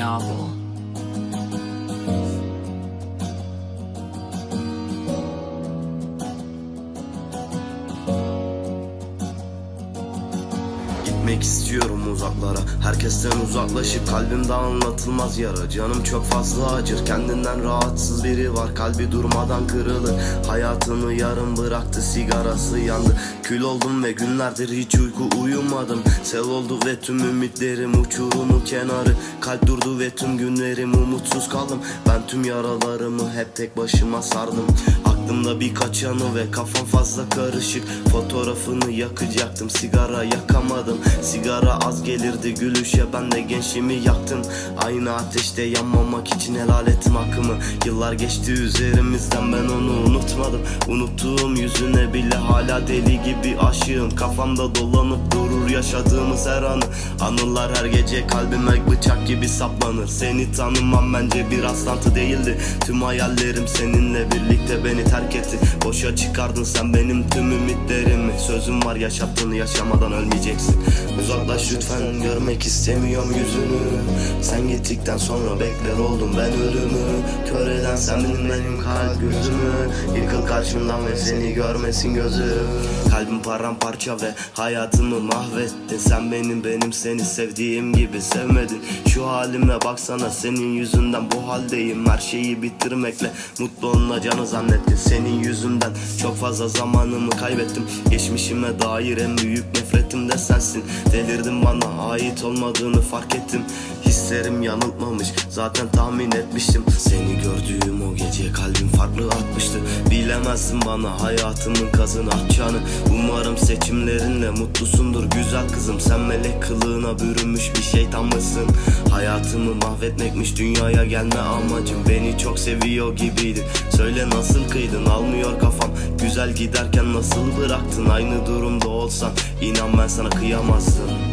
novel. Gitmek istiyorum uzaklara. Herkesten uzaklaşıp kalbimde anlatılmaz yara. Canım çok fazla acır. Kendinden rahatsız biri var. Kalbi durmadan kırılır. Hayatını yarım bıraktı. Sigarası yandı. Kül oldum ve günlerdir hiç uyku uyumadım. Sel oldu ve tüm ümitlerim uçurumun kenarı. Kalp durdu ve tüm günlerim umutsuz kaldım. Ben tüm yaralarımı hep tek başıma sardım. Aklımda birkaç yanı ve kafam fazla karışık. Fotoğrafını yakacaktım. Sigara yakamadım Sigara az gelirdi gülüşe ben de gençliğimi yaktım. Aynı ateşte yanmamak için helal ettim hakkımı. Yıllar geçti üzerimizden ben onu unutmadım. Unuttuğum yüzüne bile hala deli gibi aşığım. Kafamda dolanıp durur yaşadığımız her anı. Anılar her gece kalbime bıçak gibi saplanır. Seni tanımam bence bir rastlantı değildi. Tüm hayallerim seninle birlikte beni terk etti. Boşa çıkardın sen benim tüm ümitlerimi. Sözüm var yaşattığını yaşamadan ölmeyeceksin. Uzaklaş lütfen görmek istemiyorum yüzünü. Sen gittikten sonra bekler oldum ben ölümü. Kör eden sen benim benim kalp gözümü. Yıkıl karşımdan ve seni görmesin gözüm. Kalbim paramparça ve hayatımı mahvettin Sen benim benim seni sevdiğim gibi sevmedin. Şu halime baksana senin yüzünden bu haldeyim. Her şeyi bitirmekle mutlu olacağını zannettin Senin yüzünden. Çok fazla zamanımı kaybettim. Geçmişime dair en büyük nefretim de sensin. Delirdim bana ait olmadığını fark ettim. Hislerim yanıltmamış zaten tahmin etmiştim. Seni gördüğüm o gece kalbim farklı atmıştı Bilemezsin bana hayatımın kazını atacağını Umarım seçimlerinle mutlusundur. Güzel kızım Sen melek kılığına bürünmüş bir şeytan mısın? Hayatımı mahvetmekmiş dünyaya gelme amacım. Beni çok seviyor gibiydin. Söyle nasıl kıydın? Almıyor kafam Güzel giderken nasıl bıraktın? Aynı durumda olsan inan ben sana kıyamazdım